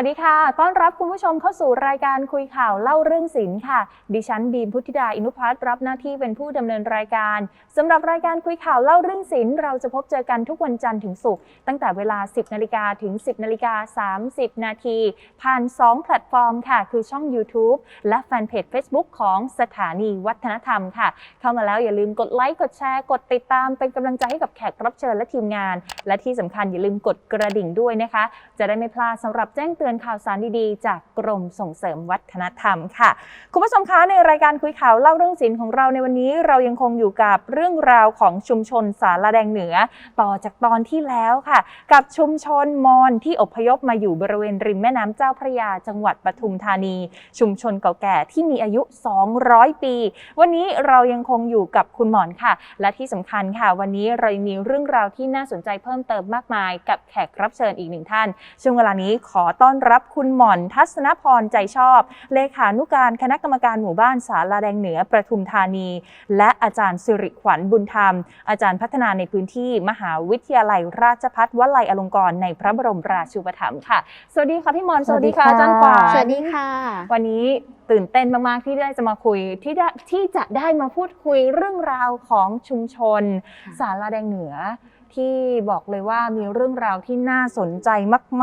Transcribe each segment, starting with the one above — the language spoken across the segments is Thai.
สวัสดีค่ะ ต้อนรับคุณผู้ชมเข้าสู่รายการคุยข่าวเล่าเรื่องศิลป์ค่ะ ดิฉันบีมพุทธิดาอินุพัฒน์รับหน้าที่เป็นผู้ดำเนินรายการสำหรับรายการคุยข่าวเล่าเรื่องศิลป์เราจะพบเจอกันทุกวันจันทร์ถึงศุกร์ตั้งแต่เวลา 10นาฬิกาถึง 10นาฬิกา30 นาทีผ่าน 2 แพลตฟอร์มค่ะ คือช่อง YouTube และแฟนเพจ Facebook ของสถานีวัฒนธรรมค่ะ เข้ามาแล้วอย่าลืมกดไลค์กดแชร์กดติดตามเป็นกำลังใจให้กับแขกรับเชิญและทีมงาน และที่สำคัญอย่าลืมกดกระดิ่งด้วยนะคะ จะได้ไม่พลาดสำหรับแจ้งเตือนข่าวสารดีๆ จากกรมส่งเสริมวัฒนธรรมค่ะ คุณผู้ชมคะในรายการคุยข่าวเล่าเรื่องศิลป์ของเราในวันนี้เรายังคงอยู่กับเรื่องราวของชุมชนสารแดงเหนือ ต่อจากตอนที่แล้วค่ะ กับชุมชนมอญที่อพยพมาอยู่บริเวณริมแม่น้ำเจ้าพระยาจังหวัดปทุมธานี ชุมชนเก่าแก่ที่มีอายุ 200 ปี วันนี้เรายังคงอยู่กับคุณหมอนค่ะ และที่สำคัญค่ะ วันนี้เรายังมีเรื่องราวที่น่าสนใจเพิ่มเติมมากมาย กับแขกรับเชิญอีกหนึ่งท่านช่วงเวลานี้ขอต้อนรับคุณหม่อนทัศนพรใจชอบ เลขานุการคณะกรรมการหมู่บ้านสาลาแดงเหนือประทุมธานี และอาจารย์สิริขวัญบุญธรรม อาจารย์พัฒนาในพื้นที่ มหาวิทยาลัยราชภัฏวลัยอลงกรณ์ในพระบรมราชูปถัมภ์ค่ะ สวัสดีค่ะพี่หมอนสวัสดีค่ะสวัสดีค่ะอาจารย์ขวัญสวัสดีค่ะ วันนี้ตื่นเต้นมากๆที่ได้จะมาคุยที่ได้ที่จะได้มาพูดคุยเรื่องราวของชุมชนค่ะสาลาแดงเหนือ ที่บอกเลยว่ามีเรื่องราวที่น่าสนใจ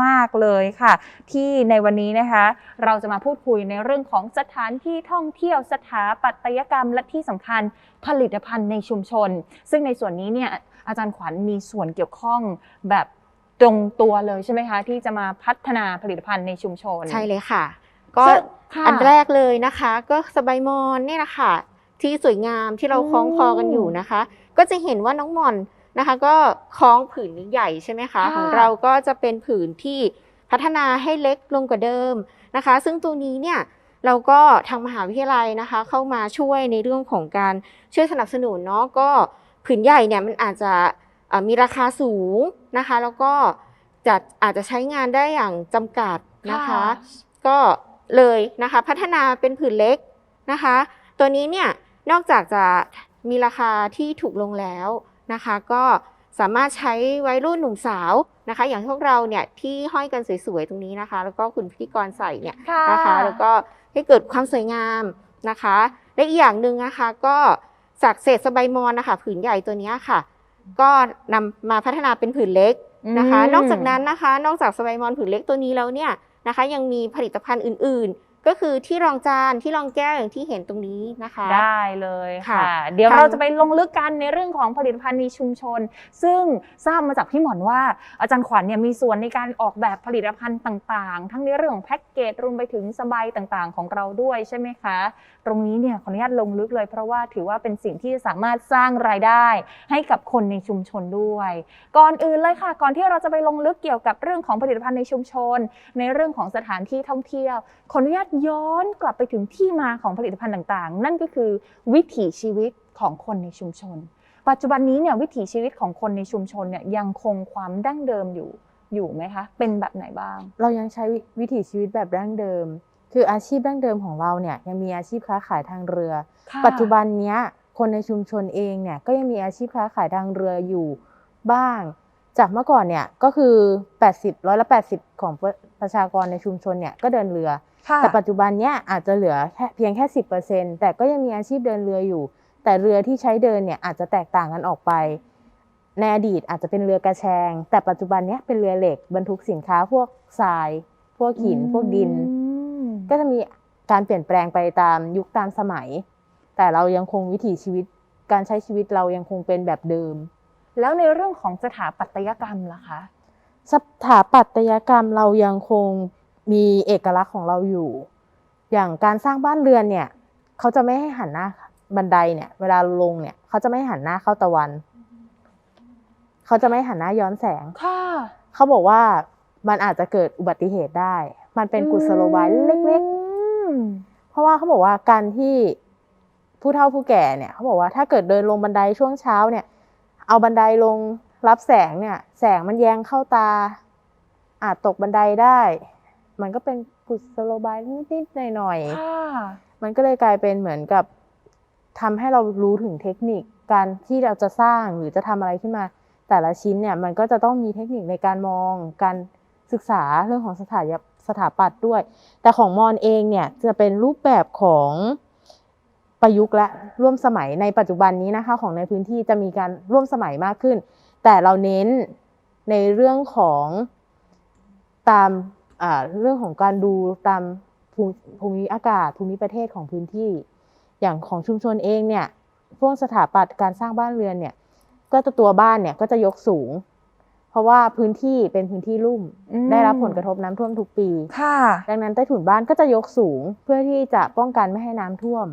มาก ๆเลยค่ะ ที่ในวันนี้นะคะ เราจะมาพูดคุยในเรื่องของสถานที่ท่องเที่ยวสถาปัตยกรรม และที่สำคัญผลิตภัณฑ์ในชุมชน ซึ่งในส่วนนี้เนี่ยอาจารย์ขวัญมีส่วนเกี่ยวข้องแบบตรงตัวเลยใช่ไหมคะ ที่จะมาพัฒนาผลิตภัณฑ์ในชุมชน ใช่เลยค่ะ ก็ซึ่งค่ะอันแรกเลยนะคะ ก็สบายมอนเนี่ยนะคะที่สวยงามที่เราอืมคล้องคอกันอยู่นะคะ ก็จะเห็นว่าน้องมอน นะคะ ก็คล้องผืนใหญ่ใช่ไหมคะค่ะของเราก็จะเป็นผืนที่พัฒนาให้เล็กลงกว่าเดิมนะคะ ซึ่งตัวนี้เนี่ยเราก็ทางมหาวิทยาลัยนะคะ เข้ามาช่วยในเรื่องของการช่วยสนับสนุนเนาะก็ผืนใหญ่เนี่ยมันอาจจะเอ่อมีราคาสูงนะคะ แล้วก็จะอาจจะใช้งานได้อย่างจำกัดนะคะ ก็เลยนะคะพัฒนาเป็นผืนเล็กนะคะ ตัวนี้เนี่ยนอกจากจะมีราคาที่ถูกลงแล้ว นะคะ ก็สามารถใช้วัยรุ่นหนุ่มสาวนะคะ อย่างพวกเราเนี่ยที่ห้อยกันสวยๆตรงนี้นะคะ แล้วก็คุณพิธีกรใส่เนี่ยค่ะนะคะ แล้วก็ให้เกิดความสวยงามนะคะและอีกอย่างหนึ่งนะคะก็จากเศษสบายมอนนะคะผืนใหญ่ตัวเนี้ยค่ะ ก็นำมาพัฒนาเป็นผืนเล็กนะคะอืมนอกจากนั้นนะคะ นอกจากสบายมอนผืนเล็กตัวนี้แล้วเนี่ยนะคะ ยังมีผลิตภัณฑ์อื่นๆ ก็คือที่รองจานที่รองแก้วอย่างที่เห็นตรงนี้นะคะ ได้เลยค่ะค่ะเดี๋ยวทางเราจะไปลงลึกกันในเรื่องของผลิตภัณฑ์ในชุมชน ซึ่งทราบมาจากพี่หมอนว่าอาจารย์ขวัญเนี่ยมีส่วนในการออกแบบผลิตภัณฑ์ต่างๆ ทั้งในเรื่องของแพ็กเกจรวมไปถึงสบายต่างๆ ของเราด้วยใช่ไหมคะ ตรงนี้เนี่ยขออนุญาตลงลึกเลย เพราะว่าถือว่าเป็นสิ่งที่สามารถสร้างรายได้ ให้กับคนในชุมชนด้วย ก่อนอื่นเลยค่ะ ก่อนที่เราจะไปลงลึกเกี่ยวกับเรื่องของผลิตภัณฑ์ในชุมชน ในเรื่องของสถานที่ท่องเที่ยวขออนุญาตย้อนกลับไปถึงที่มาของผลิตภัณฑ์ต่างๆ นั่นก็คือวิถีชีวิตของคนในชุมชน ปัจจุบันนี้เนี่ยวิถีชีวิตของคนในชุมชนเนี่ยยังคงความดั้งเดิมอยู่อยู่ไหมคะ เป็นแบบไหนบ้าง เรายังใช้วิวิถีชีวิตแบบดั้งเดิม คืออาชีพดั้งเดิมของเราเนี่ยยังมีอาชีพค้าขายทางเรือ ปัจจุบันเนี้ยคนในชุมชนเองเนี่ยก็ยังมีอาชีพค้าขายทางเรืออยู่บ้าง จากเมื่อก่อนเนี่ยก็คือ 80ร้อยละ80 ของประประชากรในชุมชนเนี่ยก็เดินเรือค่ะ แต่ปัจจุบันเนี้ยอาจจะเหลือแค่เพียงแค่10%แต่ก็ยังมีอาชีพเดินเรืออยู่ แต่เรือที่ใช้เดินเนี่ยอาจจะแตกต่างกันออกไป ในอดีตอาจจะเป็นเรือกระแชง แต่ปัจจุบันเนี้ยเป็นเรือเหล็กบรรทุกสินค้าพวกทราย พวกหิน พวกดินอืมก็จะมีการเปลี่ยนแปลงไปตามยุคตามสมัย แต่เรายังคงวิถีชีวิต การใช้ชีวิตเรายังคงเป็นแบบเดิม แล้วในเรื่องของสถาปัตยกรรมล่ะคะ สถาปัตยกรรมเรายังคง มีเอกลักษณ์ของเราอยู่ อย่างการสร้างบ้านเรือนเนี่ยเขาจะไม่ให้หันหน้าบันไดเนี่ย เวลาลงเนี่ยเขาจะไม่หันหน้าเข้าตะวันเขาจะไม่หันหน้าย้อนแสงค่ะเขาบอกว่ามันอาจจะเกิดอุบัติเหตุได้ มันเป็นกุศโลบายเล็กๆ เพราะว่าเขาบอกว่าการที่ผู้เฒ่าผู้แก่เนี่ยเขาบอกว่าถ้าเกิดเดินลงบันไดช่วงเช้าเนี่ย เอาบันไดลงรับแสงเนี่ย แสงมันแยงเข้าตา อาจตกบันไดได้ มันก็เป็นกุศโลบายนิดๆหน่อยค่ะๆมันก็เลยกลายเป็นเหมือนกับทำให้เรารู้ถึงเทคนิคการที่เราจะสร้างหรือจะทำอะไรขึ้นมา แต่ละชิ้นเนี่ยมันก็จะต้องมีเทคนิคในการมองการศึกษาเรื่องของสถาสถาปัตย์ด้วย แต่ของมอนเองเนี่ยจะเป็นรูปแบบของประยุกต์และร่วมสมัยในปัจจุบันนี้นะคะ ของในพื้นที่จะมีการร่วมสมัยมากขึ้น แต่เราเน้นในเรื่องของตามอ่า เรื่องของการดูตามภูมิภูมิอากาศภูมิประเทศของพื้นที่ อย่างของชุมชนเองเนี่ยพวกสถาปัตย์การสร้างบ้านเรือนเนี่ย ก็จะตัวบ้านเนี่ยก็จะยกสูง เพราะว่าพื้นที่เป็นพื้นที่ลุ่มอืมได้รับผลกระทบน้ำท่วมทุกปีค่ะ ดังนั้นใต้ถุนบ้านก็จะยกสูงเพื่อที่จะป้องกันไม่ให้น้ำท่วม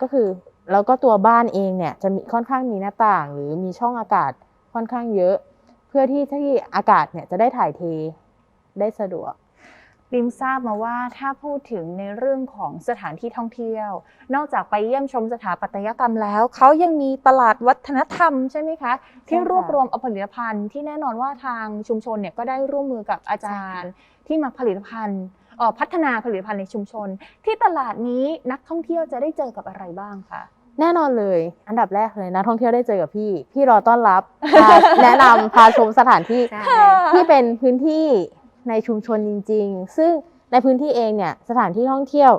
ก็คือแล้วก็ตัวบ้านเองเนี่ยจะมีค่อนข้างมีหน้าต่าง หรือมีช่องอากาศค่อนข้างเยอะ เพื่อที่ที่อากาศเนี่ยจะได้ถ่ายเท ได้สะดวกบิมทราบมาว่าถ้าพูดถึงในเรื่องของสถานที่ท่องเที่ยว นอกจากไปเยี่ยมชมสถาปัตยกรรมแล้ว เขายังมีตลาดวัฒนธรรมใช่ไหมคะ ที่รวบรวมเอาผลิตภัณฑ์ที่แน่นอนว่าทางชุมชนเนี่ยก็ได้ร่วมมือกับอาจารย์ ที่มาผลิตภัณฑ์เอ่อพัฒนาผลิตภัณฑ์ในชุมชน ที่ตลาดนี้นักท่องเที่ยวจะได้เจอกับอะไรบ้างคะแน่นอนเลย อันดับแรกเลยนักท่องเที่ยวได้เจอกับพี่ พี่รอต้อนรับพาแนะนำพาชมสถานที่ใช่ที่เป็นพื้นที่ ในชุมชนจริง ๆ ซึ่งในพื้นที่เองเนี่ยสถานที่ท่องเที่ยว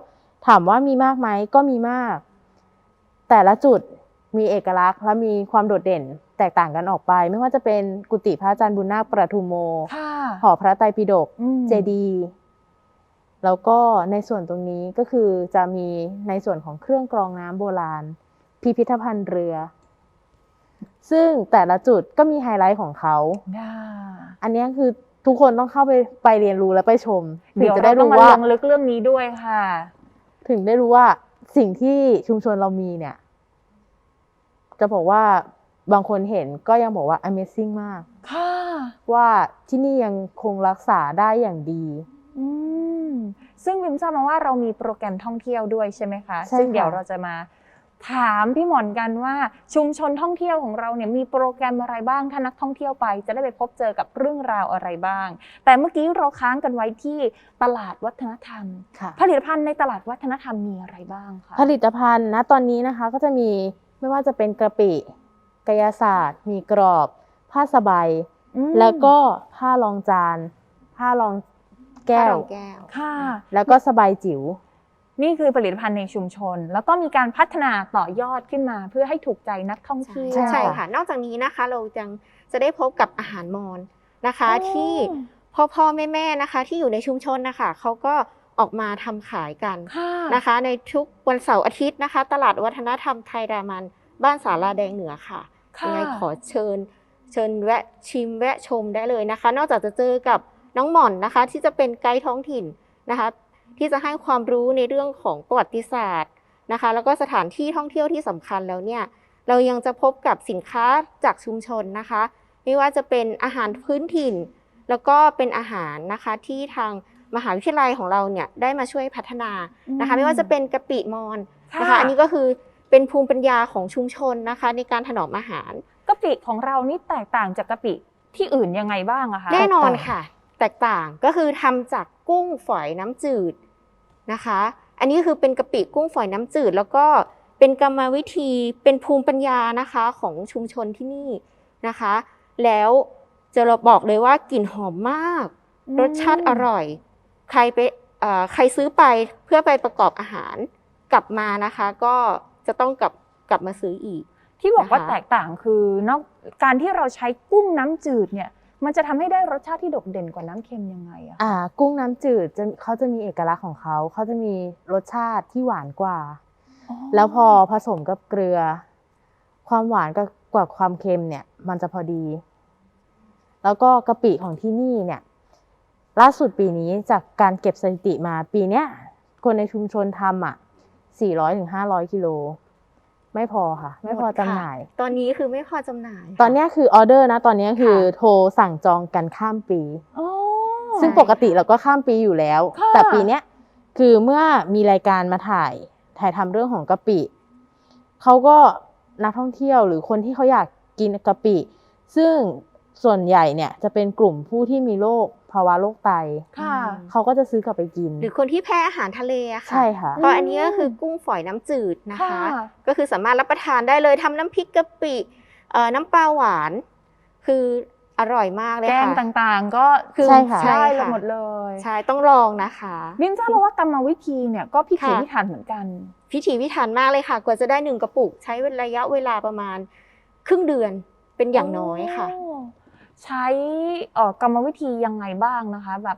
ถามว่ามีมากไหมก็มีมาก แต่ละจุดมีเอกลักษณ์และมีความโดดเด่นแตกต่างกันออกไป ไม่ว่าจะเป็นกุฏิพระอาจารย์บุญนาคประทุมโมค่ะหอพระไตรปิฎกอืมเจดีย์แล้วก็ในส่วนตรงนี้ก็คือจะมีในส่วนของเครื่องกรองน้ำโบราณ พิพิธภัณฑ์เรือ ซึ่งแต่ละจุดก็มีไฮไลท์ของเขาได้อันเนี้ยคือ ทุกคนต้องเข้าไปไปเรียนรู้และไปชมถึเดี๋งยวจะเราได้ต้องรู้มาว่าลงลึกเรื่องนี้ด้วยค่ะ ถึงได้รู้ว่าสิ่งที่ชุมชนเรามีเนี่ย จะบอกว่าบางคนเห็นก็ยังบอกว่า Amazing มากค่ะว่าที่นี่ยังคงรักษาได้อย่างดีอืมซึ่งวิมทราบมาว่าเรามีโปรแกรมท่องเที่ยวด้วยใช่ไหมคะใช่ซึ่งเดี๋ยวค่ะเราจะมา ถามพี่หมอนกันว่าชุมชนท่องเที่ยวของเราเนี่ยมีโปรแกรมอะไรบ้างถ้านักท่องเที่ยวไป จะได้ไปพบเจอกับเรื่องราวอะไรบ้าง แต่เมื่อกี้เราค้างกันไว้ที่ตลาดวัฒนธรรมค่ะผลิตภัณฑ์ในตลาดวัฒนธรรมมีอะไรบ้างคะผลิตภัณฑ์นะตอนนี้นะคะก็จะมีไม่ว่าจะเป็นกระปิกายศาสตร์ มีกรอบ ผ้าสบายอืมแล้วก็ผ้ารองจานผ้ารองแก้วผ้ารองแก้ว ค่ะ แล้วก็สบายจิ๋ว นี่คือผลิตภัณฑ์ในชุมชน แล้วก็มีการพัฒนาต่อยอดขึ้นมา เพื่อให้ถูกใจนักท่องเที่ยวใช่ใช่ค่ะ นอกจากนี้นะคะเรายังจะได้พบกับอาหารมอญนะคะอ๋อที่พ่อพ่อแม่แม่ๆนะคะ ที่อยู่ในชุมชนนะคะเขาก็ออกมาทำขายกันค่ะนะคะ ในทุกวันเสาร์อาทิตย์นะคะ ตลาดวัฒนธรรมไทยรามัน บ้านสาราแดงเหนือค่ะค่ะยังไงขอเชิญ เชิญแวะชิมแวะชมได้เลยนะคะ นอกจากจะเจอกับน้องหม่อนนะคะ ที่จะเป็นไกด์ท้องถิ่นนะคะ ที่จะให้ความรู้ในเรื่องของประวัติศาสตร์นะคะ แล้วก็สถานที่ท่องเที่ยวที่สำคัญแล้วเนี่ยเรายังจะพบกับสินค้าจากชุมชนนะคะ ไม่ว่าจะเป็นอาหารพื้นถิ่น แล้วก็เป็นอาหารนะคะที่ทางมหาวิทยาลัยของเราเนี่ยได้มาช่วยพัฒนานะคะ ไม่ว่าจะเป็นกะปิมอนนะคะอันนี้ก็คือเป็นภูมิปัญญาของชุมชนนะคะ ในการถนอมอาหารกะปิของเรานี่แตกต่างจากกะปิที่อื่นยังไงบ้างอะคะแน่นอนแตกต่างค่ะ แตกต่างก็คือทำจากกุ้งฝอยน้ำจืดนะคะ อันนี้คือเป็นกะปิกุ้งฝอยน้ำจืด แล้วก็เป็นกรรมวิธีเป็นภูมิปัญญานะคะของชุมชนที่นี่นะคะ แล้วจะเราบอกเลยว่ากลิ่นหอมมาก รสชาติอร่อย ใครไปใครซื้อไปเพื่อไปประกอบอาหารกลับมานะคะ ก็จะต้องกลับกลับมาซื้ออีก ที่บอกว่าแตกต่างคือนอกการที่เราใช้กุ้งน้ำจืดเนี่ย มันจะทำให้ได้รสชาติที่โดดเด่นกว่าน้ำเค็มยังไงอะอ่า กุ้งน้ำจืดจะเขาจะมีเอกลักษณ์ของเขาเขาจะมีรสชาติที่หวานกว่า แล้วพอผสมกับเกลือ ความหวานกับกว่าความเค็มเนี่ย มันจะพอดี แล้วก็กะปิของที่นี่เนี่ย ล่าสุดปีนี้จากการเก็บสถิติมาปีเนี้ยคนในชุมชนทำอะ400ถึง500กิโล ไม่พอค่ะ ไม่พอหมดค่ะจำหน่าย ตอนนี้คือไม่พอจำหน่าย ตอนเนี้ยคือออเดอร์นะ ตอนเนี้ยคือค่ะโทรสั่งจองกันข้ามปีอ๋อซึ่งปกติเราก็ข้ามปีอยู่แล้วค่ะแต่ปีเนี้ยคือเมื่อมีรายการมาถ่ายถ่ายทำเรื่องของกะปิเขาก็นักท่องเที่ยวหรือคนที่เขาอยากกินกะปิ ซึ่งส่วนใหญ่เนี่ยจะเป็นกลุ่มผู้ที่มีโรค ภาวะโรคไตค่ะ เขาก็จะซื้อกลับไปกิน หรือคนที่แพ้อาหารทะเลอะค่ะใช่ค่ะเพราะอันนี้ก็คือกุ้งฝอยน้ำจืดนะคะค่ะก็คือสามารถรับประทานได้เลยทำน้ำพริกกะปิเอ่อน้ำปลาหวาน คืออร่อยมากเลยแกงค่ะต่างๆ ก็คือใช่ค่ะได้ใช่ค่ะหมดเลย ใช่ต้องลองนะคะบิมทราบมาว่ากรรมวิธีเนี่ยก็พิถีค่ะพิถันเหมือนกัน พิถีพิถันมากเลยค่ะ กว่าจะได้หนึ่งกระปุก ใช้ระยะเวลาประมาณ ครึ่งเดือนเป็นอย่างน้อยค่ะโใช้เอ่อกรรมวิธียังไงบ้างนะคะ แบบ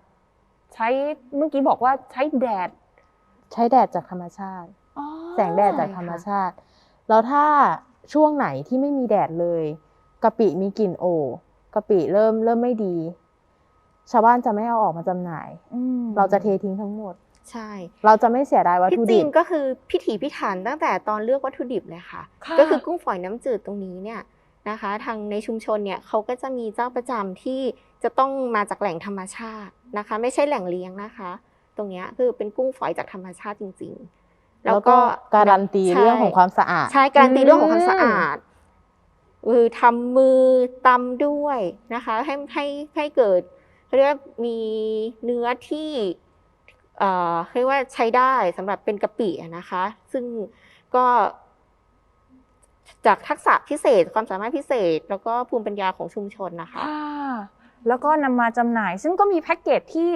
ใช้เมื่อกี้บอกว่าใช้แดด ใช้แดดจากธรรมชาติอ๋อแสงแดดจากธรรมชาติ แล้วถ้าช่วงไหนที่ไม่มีแดดเลยกะปิมีกลิ่นโอกะปิเริ่มเริ่มไม่ดี ชาวบ้านจะไม่เอาออกมาจำหน่ายอืมเราจะเททิ้งทั้งหมด ใช่ เราจะไม่เสียดายวัตที่ถุจริดิงบก็คือพิถีพิถันตั้งแต่ตอนเลือกวัตถุดิบเลยค่ะค่ะก็คือกุ้งฝอยน้ำจืดตรงนี้เนี่ย นะคะ ทางในชุมชนเนี่ยเขาก็จะมีเจ้าประจำที่จะต้องมาจากแหล่งธรรมชาตินะคะ ไม่ใช่แหล่งเลี้ยงนะคะ ตรงเนี้ยคือเป็นกุ้งฝอยจากธรรมชาติจริง ๆ แล้วก็การันตีใช่เรื่องของความสะอาด ใช่การันตีอืมเรื่องของความสะอาดคือทำมือตำด้วยนะคะ ให้ให้ให้เกิดเขาเรียกว่ามีเนื้อที่เอ่อเรียกว่าใช้ได้สำหรับเป็นกะปิอะนะคะ ซึ่งก็ จากทักษะพิเศษความสามารถพิเศษ แล้วก็ภูมิปัญญาของชุมชนนะคะค่ะแล้วก็นำมาจำหน่าย ซึ่งก็มีแพ็กเกจที่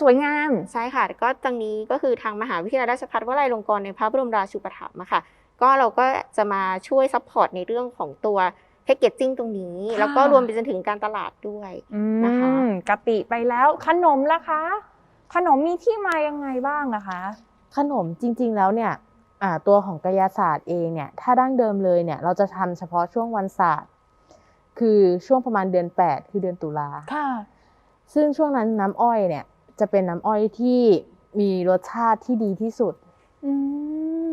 สวยงาม ใช่ค่ะ ก็ตรงนี้ก็คือทางมหาวิทยาลัยราชภัฏวลัยลงกรณ์ในพระบรมราชูปถัมภ์อะค่ะ ก็เราก็จะมาช่วยซัพพอร์ตในเรื่องของตัวแพคเกจจิ้งตรงนี้ค่ะแล้วก็รวมไปจนถึงการตลาดด้วยอืนะคะมกะปิไปแล้วขนมล่ะคะ ขนมมีที่มายังไงบ้างอะคะ ขนมจริงๆแล้วเนี่ยอ่า ตัวของกายศาสตร์เองเนี่ยถ้าดั้งเดิมเลยเนี่ยเราจะทำเฉพาะช่วงวันศาสตร์ คือช่วงประมาณเดือน 8 คือเดือนตุลาค่ะ ซึ่งช่วงนั้นน้ำอ้อยเนี่ยจะเป็นน้ำอ้อยที่มีรสชาติที่ดีที่สุดอื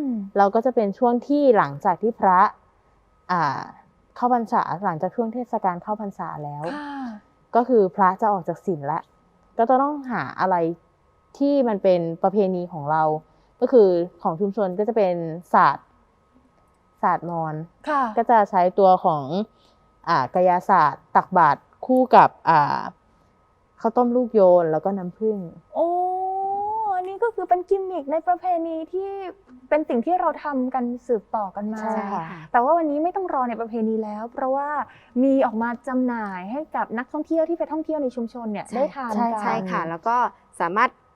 มเราก็จะเป็นช่วงที่หลังจากที่พระอ่าเข้าพรรษาหลังจากช่วงเทศกาลเข้าพรรษาแล้วค่ะก็คือพระจะออกจากศีลแล้วก็จะต้องหาอะไรที่มันเป็นประเพณีของเรา ก็คือของชุมชนก็จะเป็นศาสตร์ศาสตร์มอญค่ะก็จะใช้ตัวของอ่ากายศาสตร์ตักบาตรคู่กับอ่าข้าวต้มลูกโยนแล้วก็น้ำผึ้งโอ้อันนี้ก็คือเป็นกิมมิคในประเพณีที่เป็นสิ่งที่เราทำกันสืบต่อกันมาใช่ค่ะแต่ว่าวันนี้ไม่ต้องรอในประเพณีแล้ว เพราะว่ามีออกมาจำหน่ายให้กับนักท่องเที่ยวที่ไปท่องเที่ยวในชุมชนเนี่ยใช่ได้ทานใช่กันใช่ค่ะ แล้วก็สามารถเอ่อ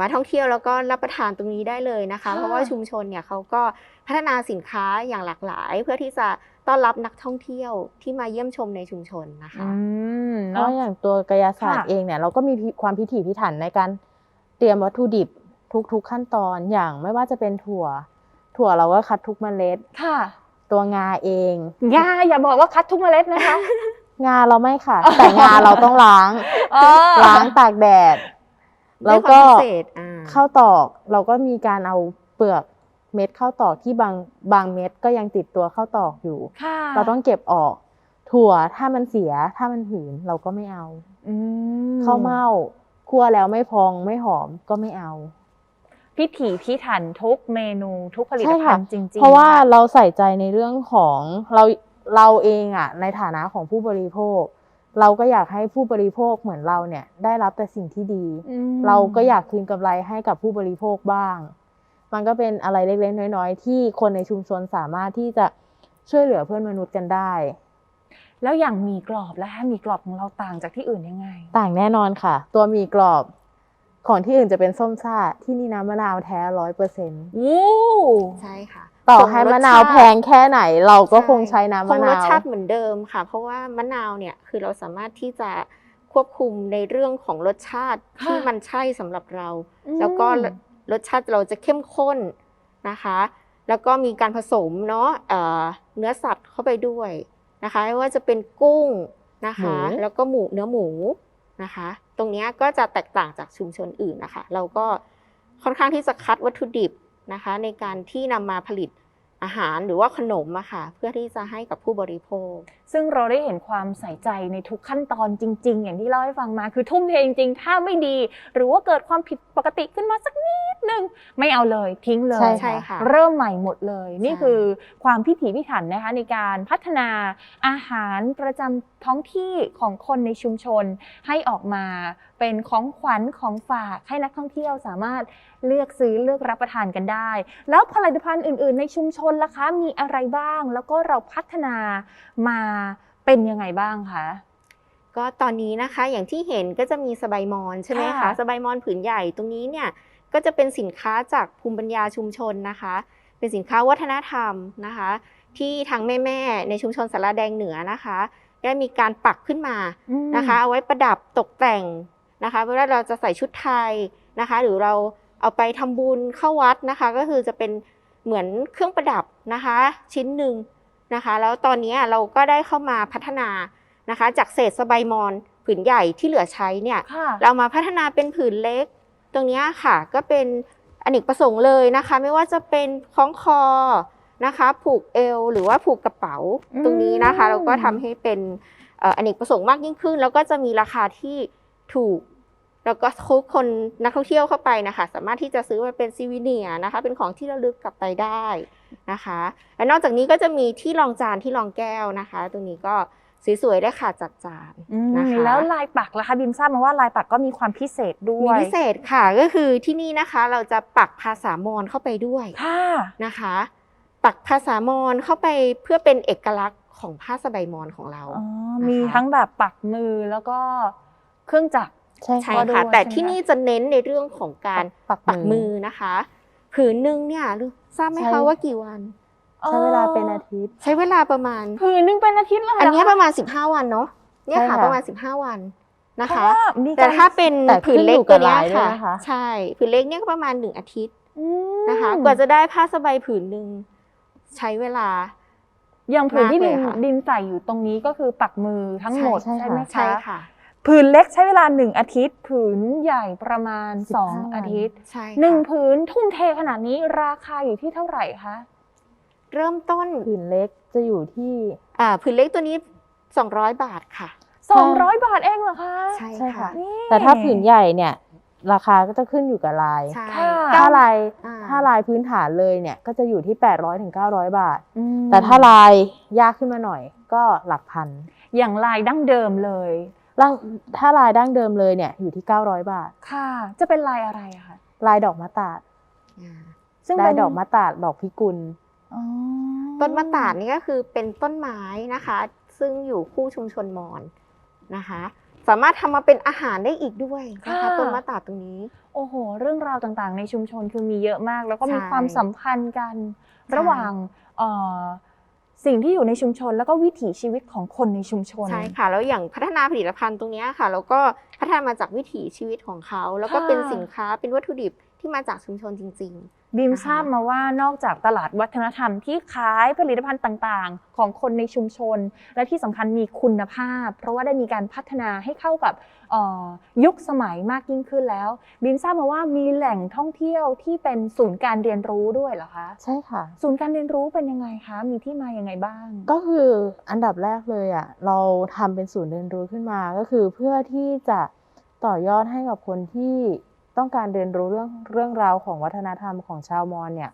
มาท่องเที่ยวแล้วก็รับประทานตรงนี้ได้เลยนะคะค่ะเพราะว่าชุมชนเนี่ยเขาก็พัฒนาสินค้าอย่างหลากหลาย เพื่อที่จะต้อนรับนักท่องเที่ยวที่มาเยี่ยมชมในชุมชนนะคะอืมเพราะเนาะอย่างตัวกายศาสตร์ค่ะเองเนี่ยเราก็มีพิความพิถีพิถันในการเตรียมวัตถุดิบทุกๆขั้นตอนอย่างไม่ว่าจะเป็นถั่ว ถั่วเราก็คัดทุกเมล็ดค่ะ ตัวงาเองยาอย่าบอกว่าคัดทุกเมล็ดนะคะ งาเราไม่ค่ะ แต่งาเราต้องล้างเออล้างตากแดดด้ แล้ววยคก็วามพิเศษอ่าข้าวตอกเราก็มีการเอาเปลือกเม็ดข้าวตอกที่บางบางเม็ดก็ยังติดตัวข้าวตอกอยู่ค่ะเราต้องเก็บออก ถั่วถ้ามันเสียถ้ามันหืนเราก็ไม่เอาอืมข้าวเม่าคั่วแล้วไม่พองไม่หอมก็ไม่เอา พิถีพิถันทุกเมนูทุกผลิตใช่ภัค่ะณฑ์จริงๆ เพราะว่าค่เราใส่ใจในเรื่องของเราเราเองอะในฐานะของผู้บริโภค เราก็อยากให้ผู้บริโภคเหมือนเราเนี่ย ได้รับแต่สิ่งที่ดีอืมเราก็อยากคืนกำไรให้กับผู้บริโภคบ้าง มันก็เป็นอะไรเล็กๆน้อยๆ ที่คนในชุมชนสามารถที่จะช่วยเหลือเพื่อนมนุษย์กันได้ แล้วอย่างหมีกรอบแล้วหมีกรอบของเราต่างจากที่อื่นยังไง ต่างแน่นอนค่ะ ตัวหมีกรอบของที่อื่นจะเป็นส้มซ่าที่นี่น้ำมะนาวแท้ร้อยเปอร์เซ็นต์วู้ใช่ค่ะ ต่อคงให้รสมะนาวชติแพงแค่ไหน เราก็คงใช้น้ำคมะงนารสวชาติเหมือนเดิมค่ะ เพราะว่ามะนาวเนี่ยคือเราสามารถที่จะควบคุมในเรื่องของรสชาติที่มันใช่สำหรับเรา แล้วก็รสชาติเราจะเข้มข้นนะคะ แล้วก็มีการผสมเนาะเอ่อเนื้อสัตว์เข้าไปด้วยนะคะไม่ว่าจะเป็นกุ้งนะคะหมูแล้วก็หมูเนื้อหมูนะคะ ตรงเนี้ยก็จะแตกต่างจากชุมชนอื่นนะคะ เราก็ค่อนข้างที่จะคัดวัตถุดิบ นะคะ ในการที่นำมาผลิตอาหารหรือว่าขนมอะค่ะเพื่อที่จะให้กับผู้บริโภคซึ่งเราได้เห็นความใส่ใจในทุกขั้นตอนจริง ๆ อย่างที่เล่าให้ฟังมาคือทุ่มเทจริง ๆ ถ้าไม่ดี หรือว่าเกิดความผิดปกติขึ้นมาสักนิดนึงไม่เอาเลยทิ้งเลย ใช่ใช่ค่ะ เริ่มใหม่หมดเลย นี่ใช่คือความพิถีพิถันนะคะในการพัฒนาอาหารประจำท้องที่ของคนในชุมชน ให้ออกมาเป็นของขวัญของฝากให้นักท่องเที่ยวสามารถเลือกซื้อเลือกรับประทานกันได้ แล้วผลิตภัณฑ์อื่น ๆ ในชุมชนล่ะคะมีอะไรบ้าง แล้วก็เราพัฒนามาเป็นยังไงบ้างคะก็ตอนนี้นะคะอย่างที่เห็นก็จะมีสบายมอนใช่ไหมค่ะคะสบายมอนผืนใหญ่ตรงนี้เนี่ยก็จะเป็นสินค้าจากภูมิปัญญาชุมชนนะคะ เป็นสินค้าวัฒนธรรมนะคะ ที่ทางแม่ๆในชุมชนสารแดงเหนือนะคะ ได้มีการปักขึ้นมานะคะเอาไว้ประดับตกแต่งนะคะเวลาเราจะใส่ชุดไทยนะคะ หรือเราเอาไปทำบุญเข้าวัดนะคะ ก็คือจะเป็นเหมือนเครื่องประดับนะคะ ชิ้นหนึ่ง นะคะ แล้วตอนนี้เราก็ได้เข้ามาพัฒนานะคะ จากเศษสบายมอนผืนใหญ่ที่เหลือใช้เนี่ยค่ะเรามาพัฒนาเป็นผืนเล็ก ตรงเนี้ยค่ะก็เป็นอเนกประสงค์เลยนะคะ ไม่ว่าจะเป็นคล้องคอนะคะ ผูกเอวหรือว่าผูกกระเป๋าอืมตรงนี้นะคะ เราก็ทำให้เป็นเอ่ออเนกประสงค์มากยิ่งขึ้น แล้วก็จะมีราคาที่ถูกแล้วก็คนนักท่องเที่ยวเข้าไปนะคะ สามารถที่จะซื้อมาเป็นซีวิเนียร์นะคะ เป็นของที่ระลึกกลับไปได้ นะคะ และนอกจากนี้ก็จะมีที่รองจานที่รองแก้วนะคะตรงนี้ก็สวยๆได้ค่ะจัดจานอืมนะคะแล้วลายปักล่ะคะบิมทราบมาว่าลายปักก็มีความพิเศษด้มีวยพิเศษค่ะก็คือที่นี่นะคะเราจะปักภาษามอญเข้าไปด้วยค่ะนะคะ ปักภาษามอญเข้าไปเพื่อเป็นเอกลักษณ์ของผ้าสบายมอญของเราอ๋อนะคะมีทั้งแบบปักมือแล้วก็เครื่องจักรใช่ใช่ค่ะก็ด้วยค่ะแต่ใช่ไหมที่คะนี่จะเน้นในเรื่องของการปักปักมืมืออนะคะ ผืนหนึ่งเนี่ยรู้ทราบไหมใช่ คะว่ากี่วัน ใช้เวลาเป็นอาทิตย์ ใช้เวลาประมาณ ผืนหนึงเป็นอาทิตย์เลยอันเนี้ยเหปอคระมาณ 15 วันเนาะเนี่ยค่ะใช่ค่ะ ประมาณ 15 วันนะเพราคะ ว่ามีแต่กรถ้าเป็นแต่ผืนเล็กขึ้นอยู่ตักับวเนี้ยลายด้วยค่ะ นะคะ ใช่ผืนเล็กเนี่ยก็ประมาณหนึ่งอาทิตย์อืมนะคะ กว่าจะได้ผ้าสบายผืนหนึ่งใช้เวลา อย่างผืนที่ดินมากเลยค่ะ ดินใส่อยู่ตรงนี้ก็คือปักมือทั้งหมดใช่ใช่ใช่ไหมใช่คะค่ะ ผืนเล็กใช้เวลาหนึ่งอาทิตย์ ผืนใหญ่ประมาณ15สองอาทิตย์ใช่หนึ่งค่ะผืนทุ่มเทขนาดนี้ราคาอยู่ที่เท่าไหร่คะเริ่มต้นผืนเล็กจะอยู่ที่อ่าผืนเล็กตัวนี้200บาทค่ะสองร้อยบาทเองเหรอคะใช่ใช่ค่ะค่ะนี่แต่ถ้าผืนใหญ่เนี่ยราคาก็จะขึ้นอยู่กับลายใช่ค่ะถ้าลายอ่ถ้าลายพื้นฐานเลยเนี่ยก็จะอยู่ที่ 800ถึง900บาทอืมแต่ถ้าลายยากขึ้นมาหน่อยก็หลักพัน อย่างลายดั้งเดิมเลย ร่างถ้าลายดั้งเดิมเลยเนี่ยอยู่ที่ 900 บาท ค่ะ จะเป็นลายอะไรอะคะลายดอกมะตาดอ่าซึ่งลาเป็ยนดอกมะตาดดอกพิกุลอ๋อต้นมะตาดนี่ก็คือเป็นต้นไม้นะคะ ซึ่งอยู่คู่ชุมชนมอญนะคะ สามารถทำมาเป็นอาหารได้อีกด้วยนะคะต้นมะตาดตรงนี้ โอ้โห เรื่องราวต่างๆ ในชุมชนคือมีเยอะมาก แล้วก็มีใช่ความสัมพันธ์กันใช่ระหว่างเอ่อ สิ่งที่อยู่ในชุมชนแล้วก็วิถีชีวิตของคนในชุมชน ใช่ค่ะ แล้วอย่างพัฒนาผลิตภัณฑ์ตรงเนี้ยค่ะแล้วก็พัฒนามาจากวิถีชีวิตของเขา แล้วก็ค่ะเป็นสินค้าเป็นวัตถุดิบที่มาจากชุมชนจริง บีมนะคะทราบมาว่านอกจากตลาดวัฒนธรรมที่ขายผลิตภัณฑ์ต่างๆ ของคนในชุมชน และที่สำคัญมีคุณภาพ เพราะว่าได้มีการพัฒนาให้เข้ากับเอ่อยุคสมัยมากยิ่งขึ้นแล้ว บีมทราบมาว่ามีแหล่งท่องเที่ยวที่เป็นศูนย์การเรียนรู้ด้วยเหรอคะใช่ค่ะ ศูนย์การเรียนรู้เป็นยังไงคะมีที่มายังไงบ้าง ก็คืออันดับแรกเลยอะเราทำเป็นศูนย์เรียนรู้ขึ้นมาก็คือเพื่อที่จะต่อยอดให้กับคนที่ ต้องการเรียนรู้เรื่องเรื่องราวของวัฒนธรรมของชาวมอญเนี่ย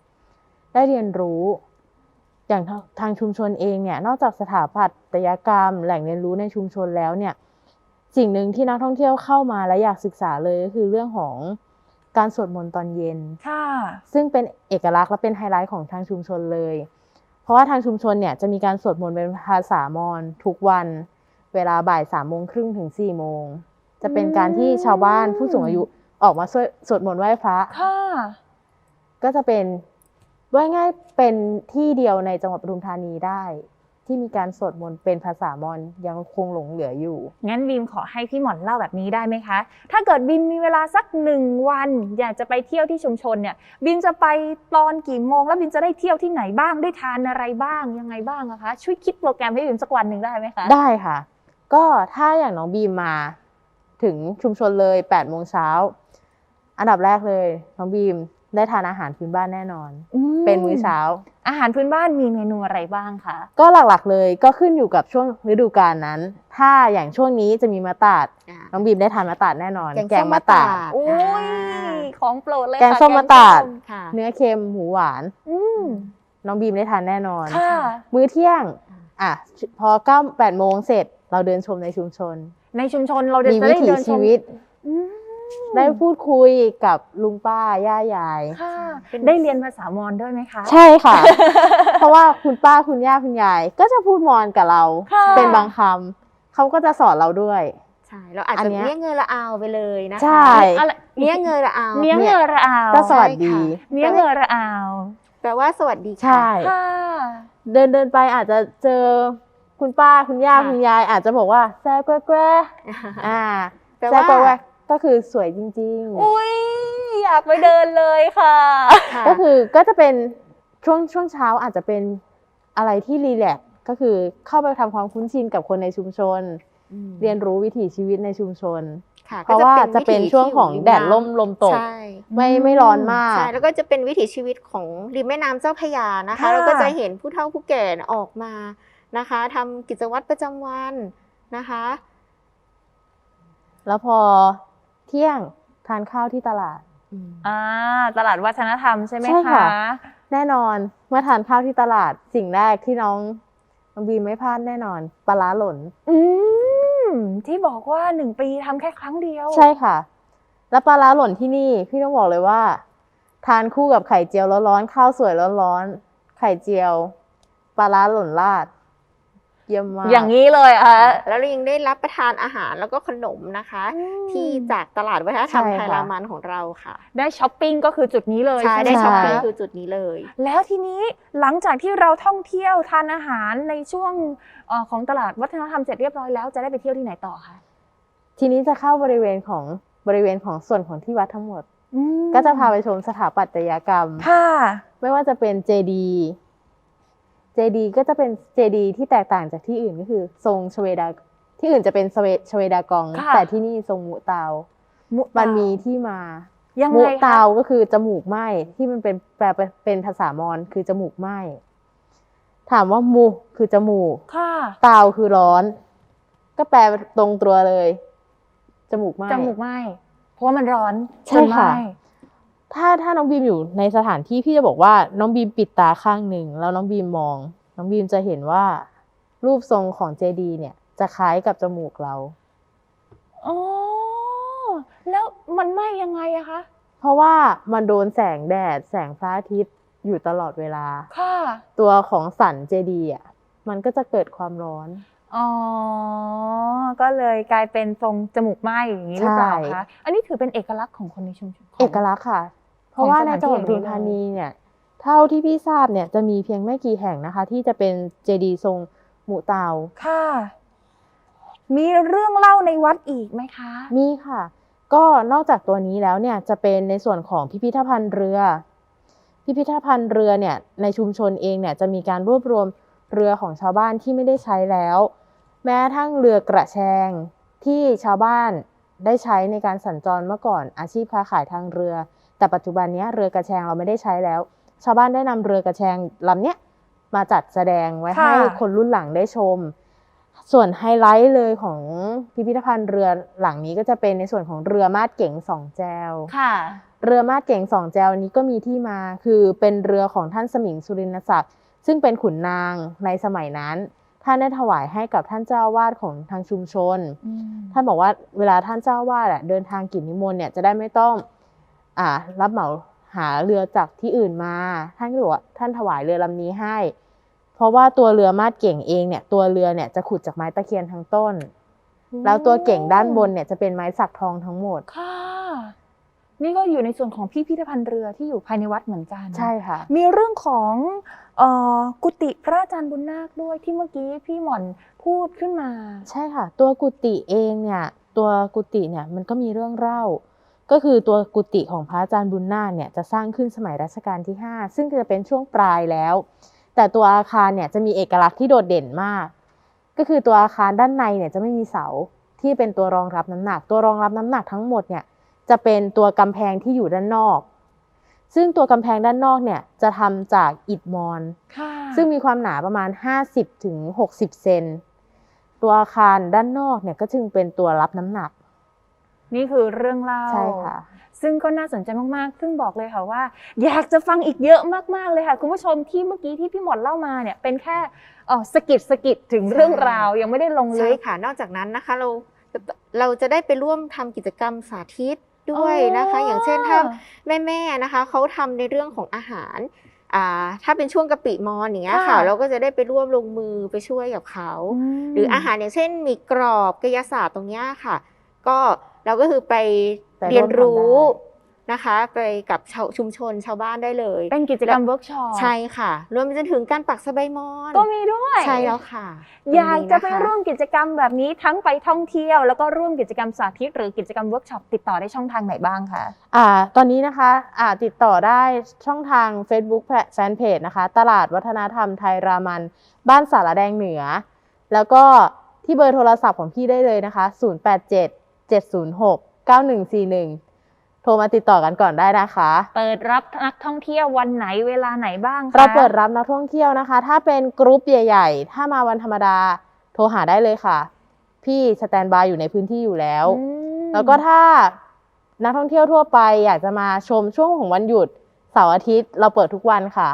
ได้เรียนรู้อย่างทางทางชุมชนเองเนี่ยนอกจากสถาปัตยกรรม แหล่งเรียนรู้ในชุมชนแล้วเนี่ยสิ่งหนึ่งที่นักท่องเที่ยวเข้ามาและอยากศึกษาเลยก็คือเรื่องของการสวดมนต์ตอนเย็นค่ะซึ่งเป็นเอกลักษณ์และเป็นไฮไลท์ของทางชุมชนเลย เพราะว่าทางชุมชนเนี่ยจะมีการสวดมนต์เป็นภาษามอญทุกวัน เวลาบ่ายสามโมงครึ่งถึงสี่โมงจะเป็นการที่ชาวบ้านผู้สูงอายุ ออกมาสวดสวดมนต์ไหว้พระ ค่ะ ก็จะเป็นว่าง่ายๆเป็นที่เดียวในจังหวัดปทุมธานีได้ ที่มีการสวดมนต์เป็นภาษามอญยังคงหลงเหลืออยู่ งั้นบีมขอให้พี่หมอนเล่าแบบนี้ได้ไหมคะ ถ้าเกิดบีมมีเวลาสักหนึ่งวัน อยากจะไปเที่ยวที่ชุมชนเนี่ยบีมจะไปตอนกี่โมง แล้วบีมจะได้เที่ยวที่ไหนบ้างได้ทานอะไรบ้างยังไงบ้างอะคะ ช่วยคิดโปรแกรมให้บีมสักวันหนึ่งได้ไหมคะได้ค่ะ ก็ถ้าอย่างน้องบีมมา ถึงชุมชนเลย8โมงเช้า อันดับแรกเลยน้องบีมได้ทานอาหารพื้นบ้านแน่นอน เป็นมื้อเช้า อาหารพื้นบ้านมีเมนูอะไรบ้างคะก็หลักๆเลยก็ขึ้นอยู่กับช่วงฤดูกาลนั้น ถ้าอย่างช่วงนี้จะมีมะตาดอ่าน้องบีมได้ทานมะตาดแน่นอน แกงส้มมะตาดอุ้ยของโปรดเลยแกงค่ะส้มมะตาดแกงส้มค่ะเนื้อเค็มหมูหวานอืมน้องบีมได้ทานแน่นอนค่ะมื้อเที่ยงอะพอเก้าแปดโมงเสร็จเราเดินชมในชุมชน ในชุมชนเราจะมีจะวิได้ถีเดินชชีมวิตอืม ได้พูดคุยกับลุงป้าย่ายาย ค่ะเป็นได้เรียนภาษามอญด้วยไหมคะ ใช่ค่ะ เพราะว่าคุณป้าคุณย่าคุณยาย ก็จะพูดมอญกับเราค่ะเป็นบางคำเขาก็จะสอนเราด้วยใช่เราอาจอัจะนเนี้ยเนี้ยเงยละอาวไปเลยนะคะใช่อะไรเนี้ยเงยละอาวเนี้ยเงอระอาวก็สวัสดีเนี้ยเงอระอาวแปลว่าสวัสดีใช่ค่ะค่ะเดินเดินไปอาจจะเจอคุณป้าคุณย่าค่ะคุณยาย อาจจะบอกว่าแซ่แกวแกวอ่าแปลแซ่ว่าแกวแกวก็คือสวยจริง อุ้ยอยากไปเดินเลยค่ะค่ะ ๆ ก็คือก็จะเป็นช่วงช่วงเช้าอาจจะเป็นอะไรที่รีแลกซ์ก็คือเข้าไปทำความคุ้นชินกับคนในชุมชนมเรียนรู้วิถีชีวิตในชุมชน ค่ะเพราะว่าจะเป็นช่วงของแดดร่มลมตก ใช่ไม่ไม่ร้อนมาก ใช่แล้วก็จะเป็นวิถีชีวิตของริมแม่น้ำเจ้าพระยานะคะค่ะแล้วก็จะเห็นผู้เฒ่าผู้แก่ออกมานะคะทำกิจวัตรประจำวันนะคะ แล้วพอ เที่ยงทานข้าวที่ตลาด อ่าตลาดวัฒนธรรมใช่ไหมใช่คะ ค่ะ แน่นอนเมื่อทานข้าวที่ตลาดสิ่งแรกที่น้องน้องบีมไม่พลาดแน่นอนปลาร้าหล่นอืมที่บอกว่าหนึ่งปีทำแค่ครั้งเดียวใช่ค่ะ แล้วปลาร้าหล่นที่นี่พี่ต้องบอกเลยว่า ทานคู่กับไข่เจียวร้อนๆข้าวสวยร้อนๆไข่เจียวปลาร้าหล่นราด เยี่ยมมาก อย่างนี้เลยอะค่ะแล้วเรายังได้รับประทานอาหารแล้วก็ขนมนะคะอืมที่จากตลาดวัฒนธรรมใช่ไทยค่ะรามันของเราค่ะ ได้ช้อปปิ้งก็คือจุดนี้เลยใช่ใช่ไหมได้ช้อปคะปิ้งคือจุดนี้เลย แล้วทีนี้หลังจากที่เราท่องเที่ยวทานอาหารในช่วงเอ่อของตลาดวัฒนธรรมเสร็จเรียบร้อยแล้วจะได้ไปเที่ยวที่ไหนต่อคะทีนี้จะเข้าบริเวณของบริเวณของส่วนของที่วัดทั้งหมดอืมก็จะพาไปชมสถาปัตยกรรม ค่ะ ไม่ว่าจะเป็นเจดีเจดีก็จะเป็นเจดีที่แตกต่างจากที่อื่นก็คือ ทรงชเวดาที่อื่นจะเป็นชเวชเวดากอง ค่ะ แต่ที่นี่ทรงมุเตา มุมันมีที่มา ยังมุไงเตาคะก็คือจมูกไหมที่มันเป็นแปลเป็นภาษามอญคือจมูกไหมถามว่ามุคือจมูก ค่ะเตาคือร้อน ก็แปลตรงตัวเลย จมูกไหมจมูกไหมเพราะว่ามันร้อนใช่ค่ะจนไหม้ ถ้าถ้าน้องบีมอยู่ในสถานที่พี่จะบอกว่าน้องบีมปิดตาข้างหนึ่งแล้วน้องบีมมอง น้องบีมจะเห็นว่า รูปทรงของเจดีเนี่ย จะคล้ายกับจมูกเราอ๋อแล้วมันไหม้ยังไงอะคะ เพราะว่ามันโดนแสงแดด แสงพระอาทิตย์อยู่ตลอดเวลา ค่ะ ตัวของสันเจดีอะมันก็จะเกิดความร้อน อ๋อ ก็เลยกลายเป็นทรงจมูกไหมอย่างนี้หรือเปล่าใช่ คะ อันนี้ถือเป็นเอกลักษณ์ของคนในชุมชนเอกลักษณ์ค่ะเพ ราะว่าในจังหวัดของปสทุถานที่มธานีเนี่ยเท่าที่พี่ทราบเนี่ยจะมีเพียงไม่กี่แห่งนะคะ ที่จะเป็นเจดีทรงหมู่เตาค่ะ มีเรื่องเล่าในวัดอีกไหมคะ มีค่ะ ก็นอกจากตัวนี้แล้วเนี่ยจะเป็นในส่วนของพิพิธภัณฑ์เรือ พิพิธภัณฑ์เรือเนี่ยในชุมชนเองเนี่ยจะมีการรวบรวมเรือของชาวบ้านที่ไม่ได้ใช้แล้ว แม้กระทั่งเรือกระแชงที่ชาวบ้านได้ใช้ในการสัญจรเมื่อก่อนอาชีพค้าขายทางเรือ แต่ปัจจุบันเนี้ยเรือกระแชงเราไม่ได้ใช้แล้ว ชาวบ้านได้นำเรือกระแชงลำเนี้ยมาจัดแสดงไว้ค่ะให้คนรุ่นหลังได้ชม ส่วนไฮไลท์เลยของพิพิธภัณฑ์เรือหลังนี้ก็จะเป็นในส่วนของเรือมาดเก๋งสองแจวค่ะ เรือมาดเก๋งสองแจวนี้ก็มีที่มาคือเป็นเรือของท่านสมิงสุรินทร์ศักดิ์ซึ่งเป็นขุนนางในสมัยนั้น ท่านได้ถวายให้กับท่านเจ้าอาวาดของทางชุมชน ท่านบอกว่าเวลาท่านเจ้าอาวาดอะเดินทางกิจนิมนต์เนี่ยจะได้ไม่ต้อง อ่า รับเหมาหาเรือจากที่อื่นมา ท่านก็บอกว่าท่านถวายเรือลำนี้ให้ เพราะว่าตัวเรือมาดเก่งเองเนี่ย ตัวเรือเนี่ยจะขุดจากไม้ตะเคียนทั้งต้น แล้วตัวเก่งด้านบนเนี่ยจะเป็นไม้สักทองทั้งหมดค่ะ นี่ก็อยู่ในส่วนของพิพิธภัณฑ์เรือที่อยู่ภายในวัดเหมือนกัน ใช่ค่ะ มีเรื่องของเอ่อกุฏิพระอาจารย์บุญนาคด้วยที่เมื่อกี้พี่หม่อนพูดขึ้นมา ใช่ค่ะ ตัวกุฏิเองเนี่ย ตัวกุฏิเนี่ยมันก็มีเรื่องเล่า ก็คือตัวกุฏิของพระอาจารย์บุญนาคเนี่ยจะสร้างขึ้นสมัยรัชกาลที่ 5 ซึ่งจะเป็นช่วงปลายแล้ว แต่ตัวอาคารเนี่ยจะมีเอกลักษณ์ที่โดดเด่นมาก ก็คือตัวอาคารด้านในเนี่ยจะไม่มีเสาที่เป็นตัวรองรับน้ำหนัก ตัวรองรับน้ำหนักทั้งหมดเนี่ยจะเป็นตัวกำแพงที่อยู่ด้านนอก ซึ่งตัวกำแพงด้านนอกเนี่ยจะทำจากอิฐมอนค่ะซึ่งมีความหนาประมาณ 50ถึง60 เซนตัวอาคารด้านนอกเนี่ยก็จึงเป็นตัวรับน้ำหนัก นี่คือเรื่องเล่าใช่ค่ะซึ่งก็น่าสนใจมากๆ ซึ่งบอกเลยค่ะว่า อยากจะฟังอีกเยอะมากๆเลยค่ะ คุณผู้ชมที่เมื่อกี้ที่พี่หมอนเล่ามาเนี่ยเป็นแค่เออสกิดสกิดถึงเรื่องราวยังไม่ได้ลงลึใช่กค่ะ นอกจากนั้นนะคะเราเราจะได้ไปร่วมทำกิจกรรมสาธิตด้วยนะคะอ๋อออย่างเช่นถ้าแม่ๆนะคะเขาทำในเรื่องของอาหารอ่าถ้าเป็นช่วงกะปิมอนอย่างเงี้ยค่ะค่ะ เราก็จะได้ไปร่วมลงมือไปช่วยกับเขา หรืออาหารอย่างเช่นหมีกรอบกายศาสตร์ตรงเนี้ยค่ะ ก็ เราก็คือไปไปร่วมเรียนรู้ทำได้นะคะ ไปกับชาวชุมชนชาวบ้านได้เลย เป็นกิจกรรมเวิร์กช็อปใช่ค่ะรวมไปจนถึงการปักสบายมอนก็มีด้วย ใช่แล้วค่ะ อยากจะไปตงนี้นคร่วมกิจกรรมแบบนี้ทั้งไปท่องเที่ยว แล้วก็ร่วมกิจกรรมสาธิต หรือกิจกรรมเวิร์กช็อปติดต่อได้ช่องทางไหนบ้างคะอ่าตอนนี้นะคะอ่าติดต่อได้ช่องทาง Facebook แฟนเพจนะคะ ตลาดวัฒนธรรมไทยรามัน บ้านสารแดงเหนือ แล้วก็ที่เบอร์โทรศัพท์ของพี่ได้เลยนะคะ 087 706 9141 โทรมาติดต่อกันก่อนได้นะคะ เปิดรับนักท่องเที่ยววันไหนเวลาไหนบ้างคะเราเปิดรับนักท่องเที่ยวนะคะ ถ้าเป็นกรุ๊ปใหญ่ ๆ ถ้ามาวันธรรมดาโทรหาได้เลยค่ะ พี่สแตนบายอยู่ในพื้นที่อยู่แล้ว อืมแล้วก็ถ้านักท่องเที่ยวทั่วไปอยากจะมาชมช่วงของวันหยุดเสาร์อาทิตย์เราเปิดทุกวันค่ะ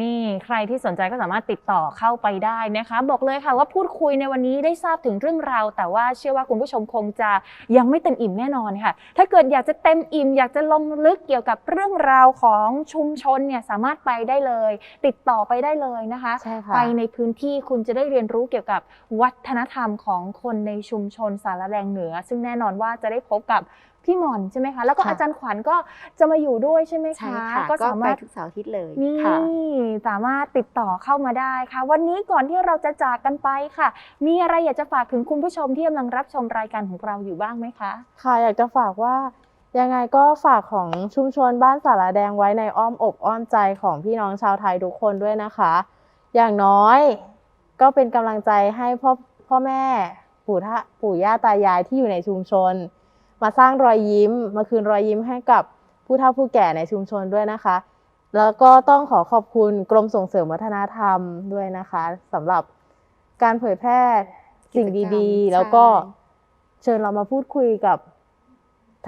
นี่ใครที่สนใจก็สามารถติดต่อเข้าไปได้นะคะ บอกเลยค่ะว่าพูดคุยในวันนี้ได้ทราบถึงเรื่องราว แต่ว่าเชื่อว่าคุณผู้ชมคงจะยังไม่เต็มอิ่มแน่นอนค่ะ ถ้าเกิดอยากจะเต็มอิ่มอยากจะลงลึกเกี่ยวกับเรื่องราวของชุมชนเนี่ยสามารถไปได้เลย ติดต่อไปได้เลยนะคะใช่ค่ะไปในพื้นที่คุณจะได้เรียนรู้เกี่ยวกับวัฒนธรรมของคนในชุมชนสารแดงเหนือ ซึ่งแน่นอนว่าจะได้พบกับ พี่หมอนใช่ไหมคะ แล้วก็ค่ะ อาจารย์ขวัญก็จะมาอยู่ด้วยใช่ไหมใช่คะ ค่ะก็ก็สาไปมารถทุกเสาร์อาทิตย์เลยนี่ค่ะ สามารถติดต่อเข้ามาได้ค่ะ วันนี้ก่อนที่เราจะจากกันไปค่ะ มีอะไรอยากจะฝากถึงคุณผู้ชมที่กำลังรับชมรายการของเราอยู่บ้างไหมคะ ค่ะอยากจะฝากว่ายังไงก็ฝากของชุมชนบ้านสารแดงไว้ในอ้อมอกอ้อมใจของพี่น้องชาวไทยทุกคนด้วยนะคะ อย่างน้อยก็เป็นกำลังใจให้พ่อพ่อแม่ปู่ท่าปู่ย่าตายายที่อยู่ในชุมชน มาสร้างรอยยิ้ม มาคืนรอยยิ้มให้กับผู้เฒ่าผู้แก่ในชุมชนด้วยนะคะ แล้วก็ต้องขอขอบคุณกรมส่งเสริมวัฒนธรรมด้วยนะคะสำหรับการเผยแพร่สิ่งกิจกรรมดีๆใช่แล้วก็เชิญเรามาพูดคุยกับ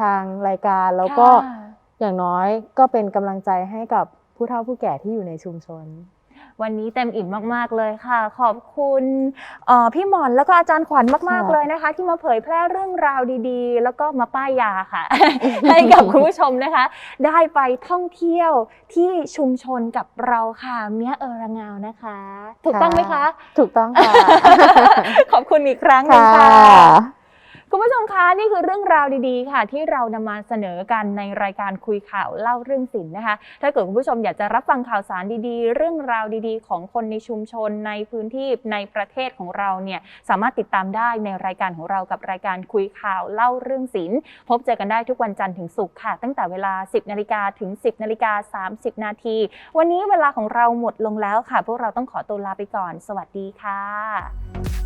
ทางรายการ แล้วก็ค่ะอย่างน้อยก็เป็นกำลังใจให้กับผู้เฒ่าผู้แก่ที่อยู่ในชุมชน วันนี้เต็มอิ่มมากๆเลยค่ะ ขอบคุณเอ่อพี่หมอนแล้วก็อาจารย์ขวัญมากๆค่ะเลยนะคะ ที่มาเผยแพร่เรื่องราวดีๆ แล้วก็มาป้ายยาค่ะ ให้กับคุณผู้ชมนะคะ ได้ไปท่องเที่ยวที่ชุมชนกับเราค่ะเมียเออระงาวนะคะ ถูกต้องไหมคะ ถูกต้องค่ะ ขอบคุณอีกครั้งหนึงค่ะ คุณผู้ชมคะนี่คือเรื่องราวดีๆ ค่ะ ที่เรานำมาเสนอกันในรายการคุยข่าวเล่าเรื่องศิลป์นะคะ ถ้าเกิดคุณผู้ชมอยากจะรับฟังข่าวสารดีๆ เรื่องราวดีๆ ของคนในชุมชนในพื้นที่ในประเทศของเราเนี่ยสามารถติดตามได้ในรายการของเรากับรายการคุยข่าวเล่าเรื่องศิลป์พบเจอกันได้ทุกวันจันทร์ถึงศุกร์ค่ะ ตั้งแต่เวลา 10นาฬิกาถึง 10นาฬิกา30นาทีวันนี้เวลาของเราหมดลงแล้วค่ะ พวกเราต้องขอตัวลาไปก่อน สวัสดีค่ะ